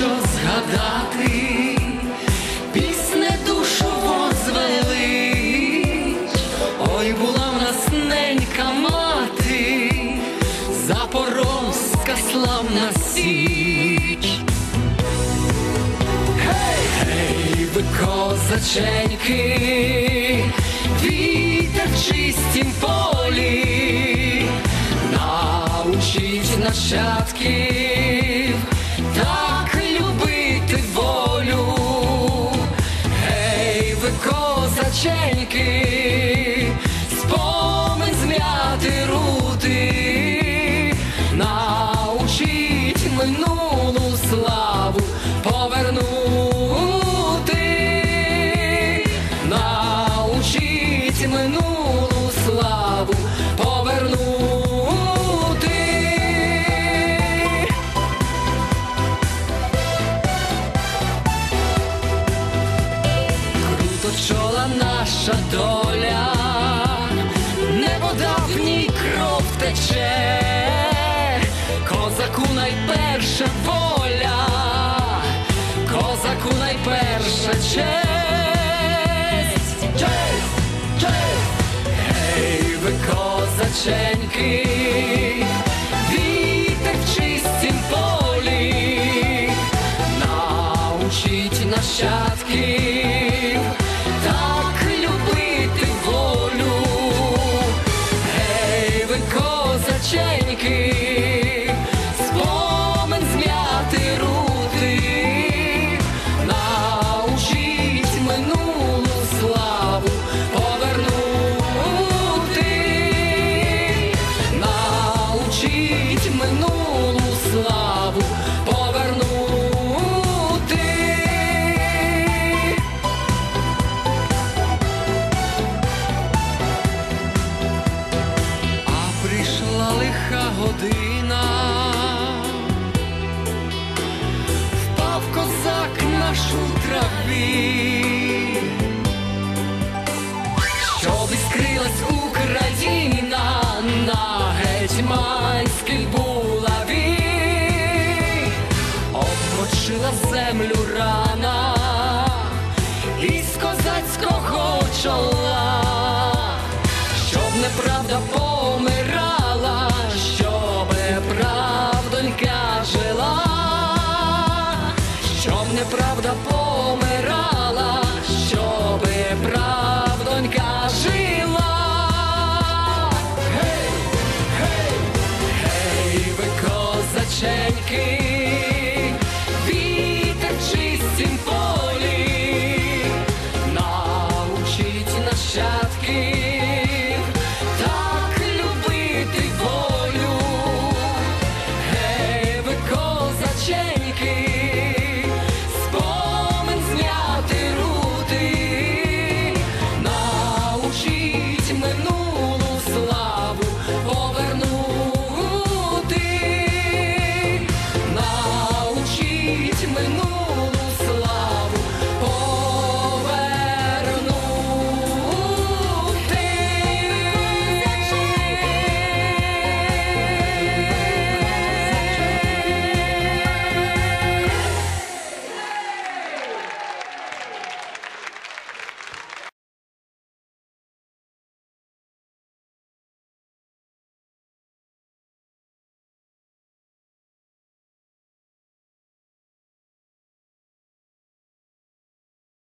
що згадати, пісне душу возвелич, ой, була в нас ненька мати, Запорозька славна січ. Гей, гей, ви козаченьки, вітер в чистім полі, научіть нащадків научіть минулу славу повернути. Круто чола наша доля, не вода кров тече, козаку найперша воля, козаку найперша честь, козаченьки, вітер в чистім полі, научіть нащадків година, впав козак нашу траві, щоб іскрилась Україна на гетьманській булаві, обмочила землю рана із козацького чола, щоб неправда по. неправда помирає.